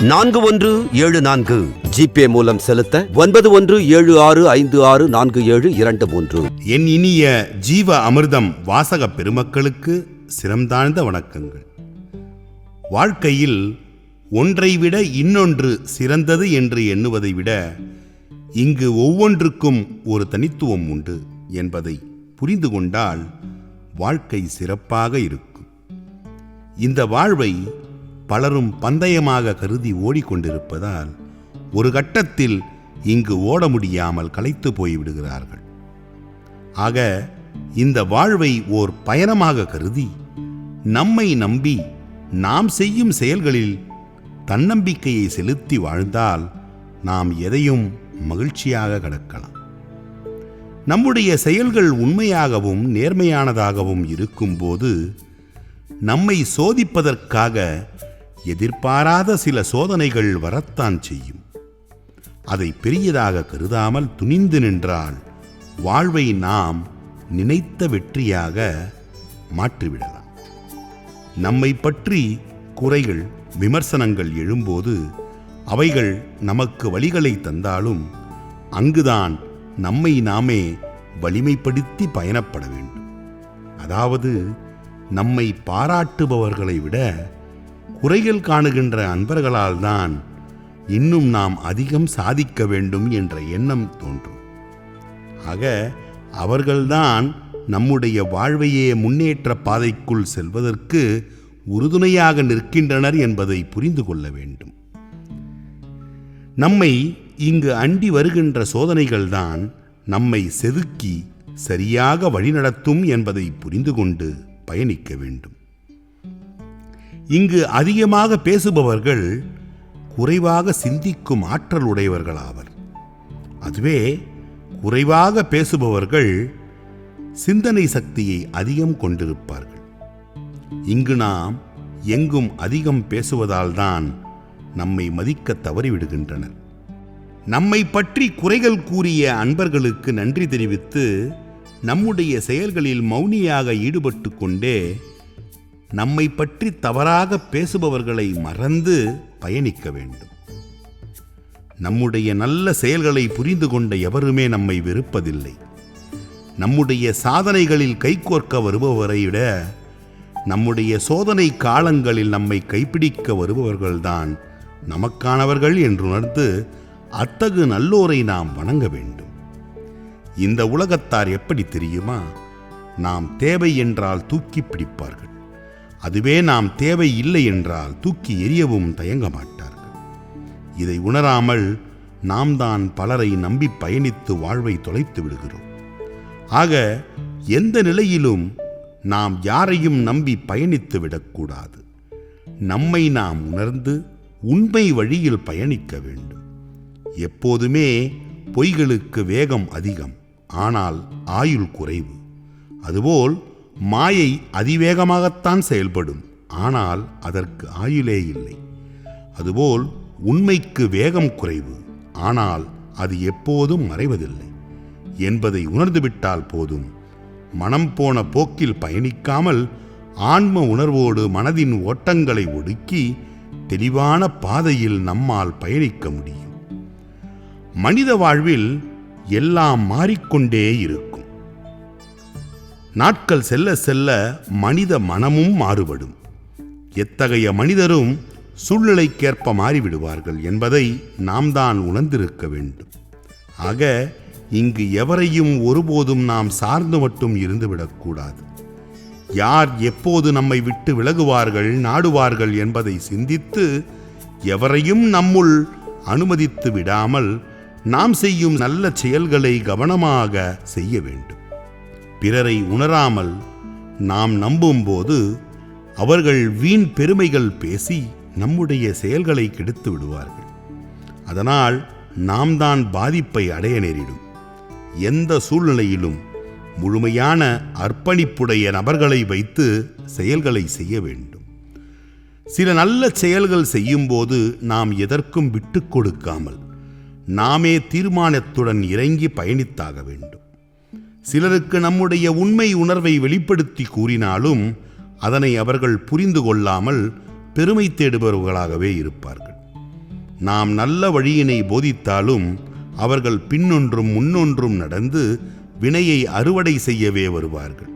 நான்கு ஒன்று ஏழு நான்கு. ஜிபே மூலம் செலுத்த ஒன்பது ஒன்று ஏழு ஆறு ஐந்து ஆறு நான்கு ஏழு இரண்டு மூன்று. என் இனிய ஜீவ அமிர்தம் வாசக பெருமக்களுக்கு சிரம்தாழ்ந்த வணக்கங்கள். வாழ்க்கையில் ஒன்றை விட இன்னொன்று சிறந்தது என்று எண்ணுவதை விட இங்கு ஒவ்வொன்றுக்கும் ஒரு தனித்துவம் உண்டு என்பதை புரிந்து கொண்டால் வாழ்க்கை சிறப்பாக இருக்கும். இந்த வாழ்வை பலரும் பந்தயமாக கருதி ஓடிக்கொண்டிருப்பதால் ஒரு கட்டத்தில் இங்கு ஓட முடியாமல் களைத்து போய்விடுகிறார்கள் ஆக இந்த வாழ்வை ஓர் பயணமாக கருதி நம்மை நம்பி நாம் செய்யும் செயல்களில் தன்னம்பிக்கையை செலுத்தி வாழ்ந்தால் நாம் எதையும் மகிழ்ச்சியாக கடக்கலாம். நம்முடைய செயல்கள் உண்மையாகவும் நேர்மையானதாகவும் இருக்கும்போது நம்மை சோதிப்பதற்காக எதிர்பாராத சில சோதனைகள் வரத்தான் செய்யும். அதை பெரியதாக கருதாமல் துணிந்து நின்றால் வாழ்வை நாம் நினைத்த வெற்றியாக மாற்றிவிடலாம். நம்மை பற்றி குறைகள் விமர்சனங்கள் எழும்போது அவைகள் நமக்கு வழிகளை தந்தாலும் அங்குதான் நம்மை நாமே வலிமைப்படுத்தி பயணப்பட வேண்டும். அதாவது நம்மை பாராட்டுபவர்களை விட குறைகள் காணுகின்ற அன்பர்களால் தான் இன்னும் நாம் அதிகம் சாதிக்க வேண்டும் என்ற எண்ணம் தோன்றும். ஆக அவர்கள்தான் நம்முடைய வாழ்வையே முன்னேற்ற பாதைக்குள் செல்வதற்கு உறுதுணையாக நிற்கின்றனர் என்பதை புரிந்து கொள்ள வேண்டும். நம்மை இங்கு அண்டி வருகின்ற சோதனைகள்தான் நம்மை செதுக்கி சரியாக வழிநடத்தும் என்பதை புரிந்து கொண்டு பயணிக்க வேண்டும். இங்கு அதிகமாக பேசுபவர்கள் குறைவாக சிந்திக்கும் ஆற்றல் உடையவர்களாவர் அதுவே குறைவாக பேசுபவர்கள் சிந்தனை சக்தியை அதிகம் கொண்டிருப்பார்கள். இங்கு நாம் எங்கும் அதிகம் பேசுவதால்தான் நம்மை மதிக்க தவறிவிடுகின்றனர். நம்மை பற்றி குறைகள் கூறிய அன்பர்களுக்கு நன்றி தெரிவித்து நம்முடைய செயல்களில் மௌனியாக ஈடுபட்டு கொண்டே நம்மை பற்றி தவறாக பேசுபவர்களை மறந்து பயணிக்க வேண்டும். நம்முடைய நல்ல செயல்களை புரிந்து கொண்ட எவருமே நம்மை வெறுப்பதில்லை. நம்முடைய சாதனைகளில் கைகோர்க்க வருபவரை விட நம்முடைய சோதனை காலங்களில் நம்மை கைப்பிடிக்க வருபவர்கள்தான் நமக்கானவர்கள் என்று உணர்ந்து அத்தகு நல்லோரை நாம் வணங்க வேண்டும். இந்த உலகத்தார் எப்படி தெரியுமா? நாம் தேவை என்றால் தூக்கி பிடிப்பார்கள். அதுவே நாம் தேவை இல்லை என்றால் தூக்கி எரியவும் தயங்க மாட்டார்கள் இதை உணராமல் நாம் தான் பலரை நம்பி பயணித்து வாழ்வை தொலைத்து விடுகிறோம். ஆக எந்த நிலையிலும் நாம் யாரையும் நம்பி பயணித்து விடக்கூடாது. நம்மை நாம் உணர்ந்து உண்மை வழியில் பயணிக்க வேண்டும். எப்போதுமே பொய்களுக்கு வேகம் அதிகம் ஆனால் ஆயுள் குறைவு. அதுபோல் மாயை அதிவேகமாகத்தான் செயல்படும். ஆனால் அதற்கு ஆயுளே இல்லை. அதுபோல் உண்மைக்கு வேகம் குறைவு. ஆனால் அது எப்போதும் மறைவதில்லை. என்பதை உணர்ந்துவிட்டால் போதும். மனம் போன போக்கில் பயணிக்காமல் ஆன்ம உணர்வோடு மனதின் ஓட்டங்களை ஒடுக்கி தெளிவான பாதையில் நம்மால் பயணிக்க முடியும். மனித வாழ்வில் எல்லாம் மாறிக்கொண்டே இருக்கும். நாட்கள் செல்ல செல்ல மனித மனமும் மாறுபடும். எத்தகைய மனிதரும் சூழ்நிலைக்கேற்ப மாறிவிடுவார்கள் என்பதை நாம் தான் உணர்ந்திருக்க வேண்டும். ஆக இங்கு எவரையும் ஒருபோதும் நாம் சார்ந்து மட்டும் இருந்துவிடக்கூடாது யார் எப்போது நம்மை விட்டு விலகுவார்கள் நாடுவார்கள் என்பதை சிந்தித்து எவரையும் நம்முள் அனுமதித்து விடாமல் நாம் செய்யும் நல்ல செயல்களை கவனமாக செய்ய வேண்டும். பிறரை உணராமல் நாம் நம்பும்போது அவர்கள் வீண் பெருமைகள் பேசி நம்முடைய செயல்களை கெடுத்து விடுவார்கள். அதனால் நாம் தான் பாதிப்பை அடைய நேரிடும். எந்த சூழ்நிலையிலும் முழுமையான அர்ப்பணிப்புடைய நபர்களை வைத்து செயல்களை செய்ய வேண்டும். சில நல்ல செயல்கள் செய்யும்போது நாம் எதற்கும் விட்டு கொடுக்காமல் நாமே தீர்மானத்துடன் இறங்கி பயணித்தாக வேண்டும். சிலருக்கு நம்முடைய உண்மை உணர்வை வெளிப்படுத்தி கூறினாலும் அதனை அவர்கள் புரிந்து கொள்ளாமல் பெருமை தேடுபவர்களாகவே இருப்பார்கள். நாம் நல்ல வழியினை போதித்தாலும் அவர்கள் பின்னொன்றும் முன்னொன்றும் நடந்து வினையை அறுவடை செய்யவே வருவார்கள்.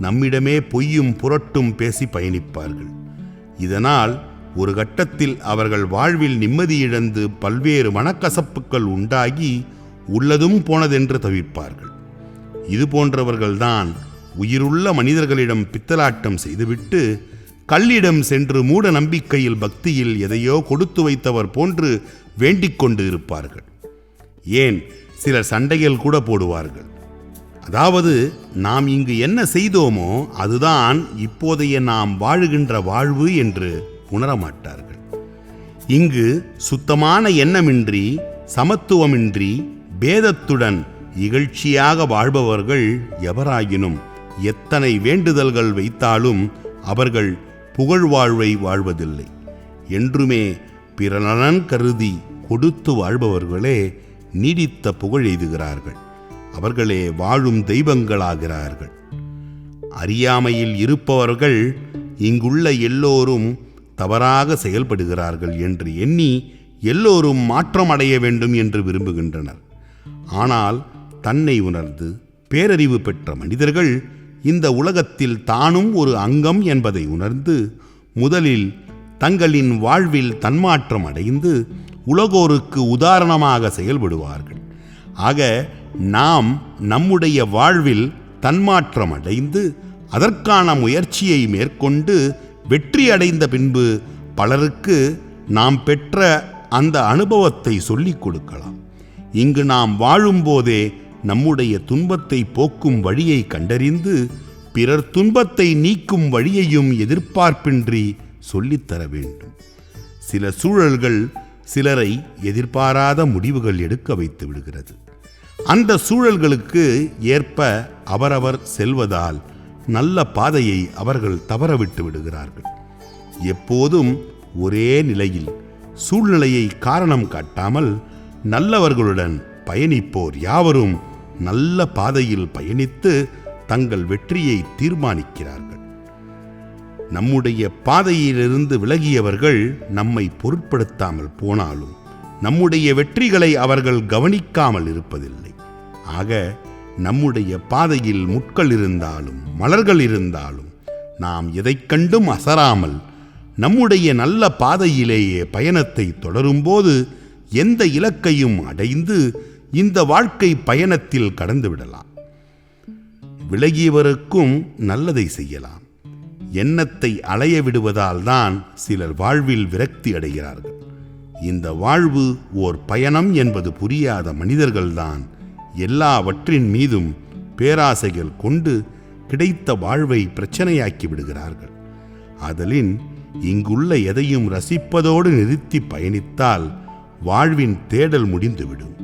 நம்மிடமே பொய்யும் புரட்டும் பேசி பயணிப்பார்கள். இதனால் ஒரு கட்டத்தில் அவர்கள் வாழ்வில் நிம்மதியிழந்து பல்வேறு மனக்கசப்புகள் உண்டாகி உள்ளதும் போனதென்று தவிர்ப்பார்கள் இது போன்றவர்கள்தான் உயிருள்ள மனிதர்களிடம் பித்தலாட்டம் செய்துவிட்டு கல்லிடம் சென்று மூட நம்பிக்கையில் பக்தியில் எதையோ கொடுத்து வைத்தவர் போன்று வேண்டிக் கொண்டு இருப்பார்கள். ஏன்? சிலர் சண்டைகள் கூட போடுவார்கள். அதாவது நாம் இங்கு என்ன செய்தோமோ அதுதான் இப்போதைய நாம் வாழுகின்ற வாழ்வு என்று உணரமாட்டார்கள். இங்கு சுத்தமான எண்ணமின்றி சமத்துவமின்றி பேதத்துடன் இகழ்ச்சியாக வாழ்பவர்கள் எவராயினும் எத்தனை வேண்டுதல்கள் வைத்தாலும் அவர்கள் புகழ்வாழ்வை வாழ்வதில்லை. என்றுமே பிற நலன் கருதி கொடுத்து வாழ்பவர்களே நீடித்த புகழ் எய்துகிறார்கள். அவர்களே வாழும் தெய்வங்களாகிறார்கள். அறியாமையில் இருப்பவர்கள் இங்குள்ள எல்லோரும் தவறாக செயல்படுகிறார்கள் என்று எண்ணி எல்லோரும் மாற்றம் அடைய வேண்டும் என்று விரும்புகின்றனர். ஆனால் தன்னை உணர்ந்து பேரறிவு பெற்ற மனிதர்கள் இந்த உலகத்தில் தானும் ஒரு அங்கம் என்பதை உணர்ந்து முதலில் தங்களின் வாழ்வில் தன்மாற்றம் அடைந்து உலகோருக்கு உதாரணமாக செயல்படுவார்கள். ஆக நாம் நம்முடைய வாழ்வில் தன்மாற்றம் அடைந்து அதற்கான முயற்சியை மேற்கொண்டு வெற்றி அடைந்த பின்பு பலருக்கு நாம் பெற்ற அந்த அனுபவத்தை சொல்லிக் கொடுக்கலாம். இங்கு நாம் வாழும்போதே நம்முடைய துன்பத்தை போக்கும் வழியை கண்டறிந்து பிறர் துன்பத்தை நீக்கும் வழியையும் எதிர்பார்ப்பின்றி சொல்லித்தர வேண்டும். சில சூழல்கள் சிலரை எதிர்பாராத முடிவுகள் எடுக்க வைத்து விடுகிறது. அந்த சூழல்களுக்கு ஏற்ப அவரவர் செல்வதால் நல்ல பாதையை அவர்கள் தவறவிட்டு விடுகிறார்கள். எப்போதும் ஒரே நிலையில் சூழ்நிலையை காரணம் காட்டாமல் நல்லவர்களுடன் பயணிப்போர் யாவரும் நல்ல பாதையில் பயணித்து தங்கள் வெற்றியை தீர்மானிக்கிறார்கள். நம்முடைய பாதையிலிருந்து விலகியவர்கள் நம்மை பொருட்படுத்தாமல் போனாலும் நம்முடைய வெற்றிகளை அவர்கள் கவனிக்காமல் இருப்பதில்லை. ஆக நம்முடைய பாதையில் முட்கள் இருந்தாலும் மலர்கள் இருந்தாலும் நாம் எதைக் கண்டும் அசராமல் நம்முடைய நல்ல பாதையிலேயே பயணத்தை தொடரும்போது எந்த இலக்கையும் அடைந்து இந்த வாழ்க்கை பயணத்தில் கடந்து விடலாம் விலகியவருக்கும் நல்லதை செய்யலாம். எண்ணத்தை அலைய விடுவதால் தான் சிலர் வாழ்வில் விரக்தி அடைகிறார்கள். இந்த வாழ்வு ஓர் பயணம் என்பது புரியாத மனிதர்கள்தான் எல்லாவற்றின் மீதும் பேராசைகள் கொண்டு கிடைத்த வாழ்வை பிரச்சனையாக்கி விடுகிறார்கள். அதலின் இங்குள்ள எதையும் ரசிப்பதோடு நிறுத்தி பயணித்தால் வாழ்வின் தேடல் முடிந்துவிடும்.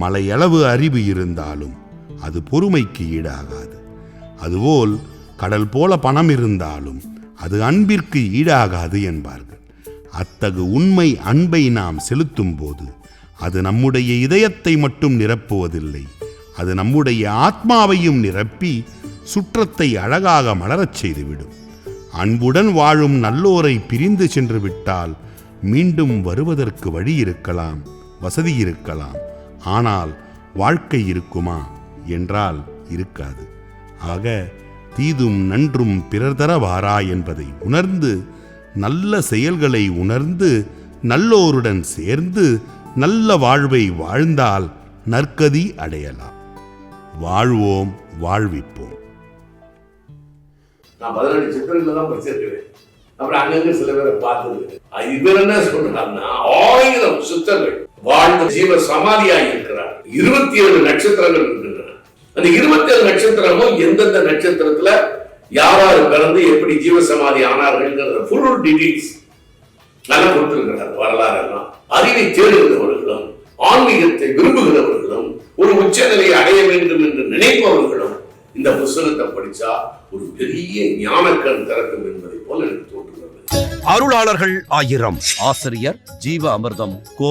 மலையளவு அறிவு இருந்தாலும் அது பொறுமைக்கு ஈடாகாது. அதுபோல் கடல் போல பணம் இருந்தாலும் அது அன்பிற்கு ஈடாகாது என்பார்கள். அத்தகு உண்மை அன்பை நாம் செலுத்தும் போது அது நம்முடைய இதயத்தை மட்டும் நிரப்புவதில்லை அது நம்முடைய ஆத்மாவையும் நிரப்பி சுற்றத்தை அழகாக மலரச் செய்துவிடும். அன்புடன் வாழும் நல்லோரை பிரிந்து சென்று விட்டால் மீண்டும் வருவதற்கு வழி இருக்கலாம் வசதி இருக்கலாம். ஆனால் வாழ்க்கை இருக்குமா என்றால் இருக்காது. ஆக தீதும் நன்றும் பிறர் தரவாரா என்பதை உணர்ந்து நல்ல செயல்களை உணர்ந்து நல்லோருடன் சேர்ந்து நல்ல வாழ்வை வாழ்ந்தால் நற்கதி அடையலாம். வாழ்வோம் வாழ்விப்போம். நான் பதினெட்டு சித்திரங்கள் தான் படிச்சிருக்கிறேன். அப்புறம் அங்கங்க சில பேரை பார்த்தது இவர் என்ன சொல்றாருன்னா ஆயிரம் சித்தர்கள் வாழ்ந்த ஜீவ சமாதியாக இருக்கிறார். இருபத்தி ஏழு நட்சத்திரங்கள் இருக்கின்றன. அந்த இருபத்தி ஏழு நட்சத்திரமும் எந்தெந்த நட்சத்திரத்துல யாராரு பிறந்து எப்படி ஜீவ சமாதி ஆனார்கள் ஃபுல் டீடைல்ஸ் நல்லா கொடுத்திருக்கிறார் வரலாறு எல்லாம் அறிவை தேடுகிறவர்களும் ஆன்மீகத்தை விரும்புகிறவர்களும் ஒரு உச்சநிலையை அடைய வேண்டும் என்று நினைப்பவர்களும் இந்த புஸ்தகத்தை படிச்சா ஒரு பெரிய ஞானக்கண் திறக்கும் என்பதை போல எனக்கு தோன்றுகிறது. அருளாளர்கள் ஆயிரம். ஆசிரியர் ஜீவ அமிர்தம் கோ